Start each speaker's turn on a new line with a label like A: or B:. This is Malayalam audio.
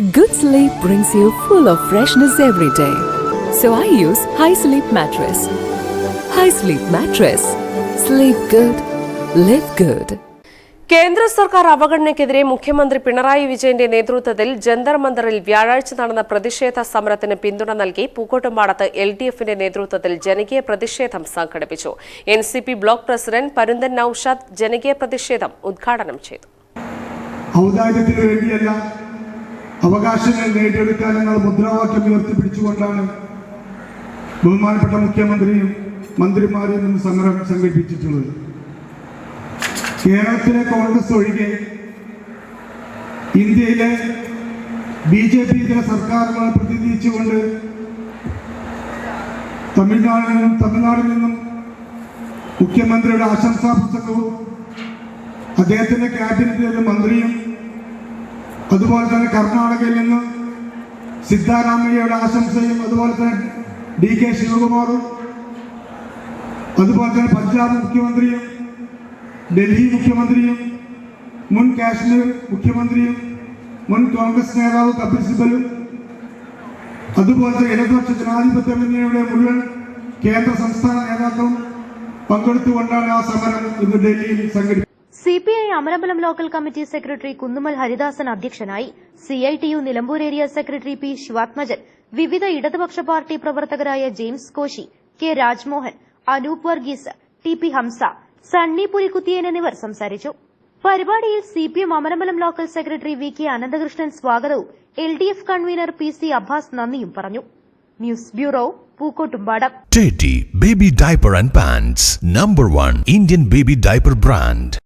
A: Good sleep brings you full of freshness every day. So I use High Sleep Mattress. High Sleep Mattress. Sleep good. Live good.
B: കേന്ദ്ര സർക്കാർ അവഗണനയ്ക്കെതിരെ മുഖ്യമന്ത്രി പിണറായി വിജയന്റെ നേതൃത്വത്തിൽ ജന്തർ മന്ദറിൽ വ്യാഴാഴ്ച നടന്ന പ്രതിഷേധ സമരത്തിന് പിന്തുണ നൽകി പൂക്കോട്ടുംപാടത്ത് എൽ ഡി എഫിന്റെ നേതൃത്വത്തിൽ ജനകീയ പ്രതിഷേധം സംഘടിപ്പിച്ചു N C P block president Parunthan Naushad ജനകീയ പ്രതിഷേധം ഉദ്ഘാടനം ചെയ്തു
C: ഔദാര്യത്തിന് വേണ്ടിയല്ല അവകാശങ്ങൾ നേടിയെടുക്കാൻ എന്ന മുദ്രാവാക്യം ഉയർത്തിപ്പിടിച്ചുകൊണ്ടാണ് ബഹുമാനപ്പെട്ട മുഖ്യമന്ത്രിയും മന്ത്രിമാരും നിന്ന് സമരം സംഘടിപ്പിച്ചിട്ടുള്ളത്. കേരളത്തിലെ കോൺഗ്രസ് ഒഴികെ ഇന്ത്യയിലെ ബി ജെ പി ഇതര സർക്കാരുകളെ പ്രതിനിധിച്ചുകൊണ്ട് തമിഴ്നാടിൽ നിന്നും തമിഴ്നാടിൽ നിന്നും മുഖ്യമന്ത്രിയുടെ ആശംസാ പുസ്തകവും അദ്ദേഹത്തിന്റെ ക്യാബിനറ്റിലെ മന്ത്രിയും അതുപോലെ തന്നെ കർണാടകയിൽ നിന്ന് സിദ്ധാരാമയ്യയുടെ ആശംസയും അതുപോലെ തന്നെ ഡി കെ ശിവകുമാറും അതുപോലെ തന്നെ പഞ്ചാബ് മുഖ്യമന്ത്രിയും ഡൽഹി മുഖ്യമന്ത്രിയും മുൻ കാശ്മീർ മുഖ്യമന്ത്രിയും മുൻ കോൺഗ്രസ് നേതാവ് കപിൽ സിബലും അതുപോലെ തന്നെ ഇടതുപക്ഷ ജനാധിപത്യ മുന്നണിയുടെ മുഴുവൻ കേന്ദ്ര സംസ്ഥാന നേതാക്കളും പങ്കെടുത്തുകൊണ്ടാണ് ആ സമരം ഇന്ന് ഡൽഹിയിൽ സംഘടിപ്പിച്ചത്.
D: C P I Amarambalam local committee secretary Kunnumal Haridasan അധ്യക്ഷനായി CITU Nilambur area secretary P Sivathmajan വിവിധ ഇടതുപക്ഷ പാർട്ടി പ്രവർത്തകരായ James Koshy K Rajmohan Anoop Varghese T P Hamsa Sunny Pulikkuthiyan എന്നിവർ സംസാരിച്ചു. പരിപാടിയിൽ CPM Amarambalam local secretary V K Ananthakrishnan സ്വാഗതവും L D F convener P C Abbas നന്ദിയും പറഞ്ഞു. News bureau Pookkottumpadam.
E: Baby diaper and pants number one Indian baby diaper brand.